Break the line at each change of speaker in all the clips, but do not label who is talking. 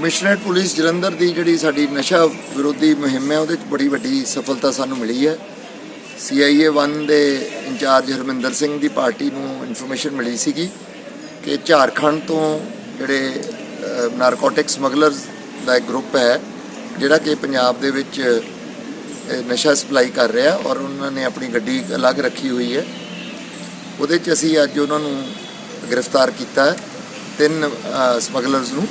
Commissionerate police Jalandhar ਦੀ ਜਿਹੜੀ ਸਾਡੀ ਨਸ਼ਾ ਵਿਰੋਧੀ ਮੁਹਿੰਮ ਹੈ, ਉਹਦੇ ਵਿੱਚ ਬੜੀ ਵੱਡੀ ਸਫਲਤਾ ਸਾਨੂੰ ਮਿਲੀ ਹੈ। CIA 1 ਦੇ ਇੰਚਾਰਜ ਹਰਮਿੰਦਰ ਸਿੰਘ ਦੀ ਪਾਰਟੀ ਨੂੰ ਇਨਫੋਰਮੇਸ਼ਨ ਮਿਲੀ ਸੀਗੀ ਕਿ ਝਾਰਖੰਡ ਤੋਂ ਜਿਹੜੇ ਨਾਰਕੋਟਿਕ ਸਮਗਲਰਸ ਦਾ ਇੱਕ ਗਰੁੱਪ ਹੈ, ਜਿਹੜਾ ਕਿ ਪੰਜਾਬ ਦੇ ਵਿੱਚ ਨਸ਼ਾ ਸਪਲਾਈ ਕਰ ਰਿਹਾ ਔਰ ਉਹਨਾਂ ਨੇ ਆਪਣੀ ਗੱਡੀ ਅਲੱਗ ਰੱਖੀ ਹੋਈ ਹੈ। ਉਹਦੇ 'ਚ ਅਸੀਂ ਅੱਜ ਉਹਨਾਂ ਨੂੰ ਗ੍ਰਿਫਤਾਰ ਕੀਤਾ ਤਿੰਨ ਸਮਗਲਰਸ ਨੂੰ।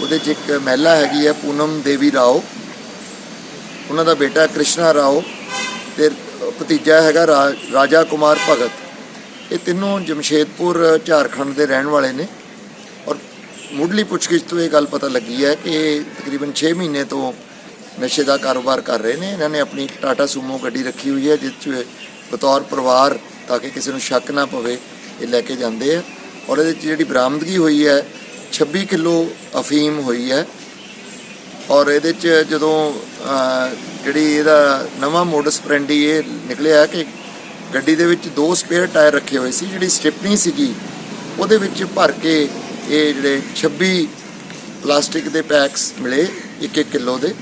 ਉਹਦੇ 'ਚ ਇੱਕ ਮਹਿਲਾ ਹੈਗੀ ਹੈ ਪੂਨਮ ਦੇਵੀ ਰਾਓ। ਉਹਨਾਂ ਦਾ ਬੇਟਾ ਕ੍ਰਿਸ਼ਨਾ ਰਾਓ ਤੇ ਭਤੀਜਾ ਹੈਗਾ ਰਾਜਾ ਕੁਮਾਰ ਭਗਤ। ਇਹ ਤਿੰਨੋਂ ਜਮਸ਼ੇਦਪੁਰ, ਝਾਰਖੰਡ ਦੇ ਰਹਿਣ ਵਾਲੇ ਨੇ। ਔਰ ਮੁੱਢਲੀ ਪੁੱਛਗਿੱਛ ਤੋਂ ਇਹ ਗੱਲ ਪਤਾ ਲੱਗੀ ਹੈ ਕਿ ਤਕਰੀਬਨ 6 ਮਹੀਨੇ ਤੋਂ ਨਸ਼ੇ ਦਾ ਕਾਰੋਬਾਰ ਕਰ ਰਹੇ ਨੇ। ਇਹਨਾਂ ਨੇ ਆਪਣੀ ਟਾਟਾ ਸੂਮੋ ਗੱਡੀ ਰੱਖੀ ਹੋਈ ਹੈ, ਜਿਸ 'ਚ ਬਤੌਰ ਪਰਿਵਾਰ ਤਾਂ ਕਿ ਕਿਸੇ ਨੂੰ ਸ਼ੱਕ ਨਾ ਪਵੇ, ਇਹ ਲੈ ਕੇ ਜਾਂਦੇ ਆ। ਔਰ ਇਹਦੇ 'ਚ ਜਿਹੜੀ ਬਰਾਮਦਗੀ ਹੋਈ ਹੈ 26 ਕਿਲੋ ਅਫੀਮ ਹੋਈ ਹੈ ਔਰ ਇਹਦੇ 'ਚ ਜਦੋਂ ਜਿਹੜੀ ਇਹਦਾ ਨਵਾਂ ਮੋਡਸ ਪ੍ਰੈਂਡੀ ਇਹ ਨਿਕਲਿਆ ਕਿ ਗੱਡੀ ਦੇ ਵਿੱਚ ਦੋ ਸਪੇਅਰ ਟਾਇਰ ਰੱਖੇ ਹੋਏ ਸੀ, ਜਿਹੜੀ ਸਟਿਪਨੀ ਸੀਗੀ, ਉਹਦੇ ਵਿੱਚ ਭਰ ਕੇ ਇਹ ਜਿਹੜੇ 26 ਪਲਾਸਟਿਕ ਦੇ ਪੈਕਸ ਮਿਲੇ 1-1 ਕਿਲੋ ਦੇ।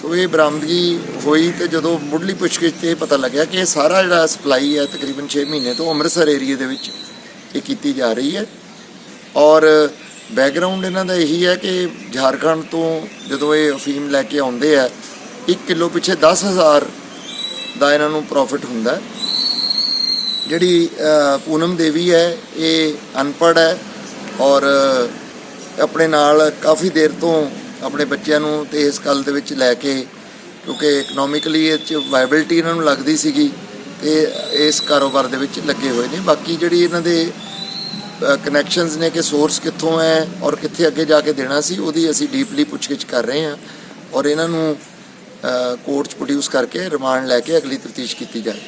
ਸੋ ਇਹ ਬਰਾਮਦਗੀ ਹੋਈ ਤੇ ਜਦੋਂ ਮੁੱਢਲੀ ਪੁੱਛਗਿੱਛ ਤੇ ਇਹ ਪਤਾ ਲੱਗਿਆ ਕਿ ਇਹ ਸਾਰਾ ਜਿਹੜਾ ਸਪਲਾਈ ਹੈ ਤਕਰੀਬਨ 6 ਮਹੀਨੇ ਤੋਂ ਅੰਮ੍ਰਿਤਸਰ ਏਰੀਆ ਦੇ ਵਿੱਚ ਇਹ ਕੀਤੀ ਜਾ ਰਹੀ ਹੈ। ਔਰ ਬੈਕਗ੍ਰਾਉਂਡ ਇਹਨਾਂ ਦਾ ਇਹੀ ਹੈ ਕਿ ਝਾਰਖੰਡ ਤੋਂ ਜਦੋਂ ਇਹ ਅਫੀਮ ਲੈ ਕੇ ਆਉਂਦੇ ਆ 1 ਕਿਲੋ ਪਿੱਛੇ 10000 ਦਾ ਇਹਨਾਂ ਨੂੰ ਪ੍ਰੋਫਿਟ ਹੁੰਦਾ ਜਿਹੜੀ ਪੂਨਮ ਦੇਵੀ ਹੈ, ਇਹ ਅਨਪੜ੍ਹ ਹੈ ਔਰ ਆਪਣੇ ਨਾਲ ਕਾਫੀ ਦੇਰ ਤੋਂ ਆਪਣੇ ਬੱਚਿਆਂ ਨੂੰ ਤੇ ਇਸ ਗੱਲ ਦੇ ਵਿੱਚ ਲੈ ਕੇ, ਕਿਉਂਕਿ ਇਕਨੋਮਿਕਲੀ ਇਹ ਚ ਵਾਇਬਿਲਟੀ ਇਹਨਾਂ ਨੂੰ ਲੱਗਦੀ ਸੀਗੀ ਤੇ ਇਸ ਕਾਰੋਬਾਰ ਦੇ ਵਿੱਚ ਲੱਗੇ ਹੋਏ ਨੇ। ਬਾਕੀ ਜਿਹੜੀ ਇਹਨਾਂ ਦੇ ਕਨੈਕਸ਼ਨਸ ਨੇ ਕਿ ਸੋਰਸ ਕਿੱਥੋਂ ਹੈ ਔਰ ਕਿੱਥੇ ਅੱਗੇ ਜਾ ਕੇ ਦੇਣਾ ਸੀ, ਉਹਦੀ ਅਸੀਂ ਡੀਪਲੀ ਪੁੱਛਗਿੱਛ ਕਰ ਰਹੇ ਹਾਂ ਔਰ ਇਹਨਾਂ ਨੂੰ ਕੋਰਟ 'ਚ ਪ੍ਰੋਡਿਊਸ ਕਰਕੇ ਰਿਮਾਂਡ ਲੈ ਕੇ ਅਗਲੀ ਤਫਤੀਸ਼ ਕੀਤੀ ਜਾਏ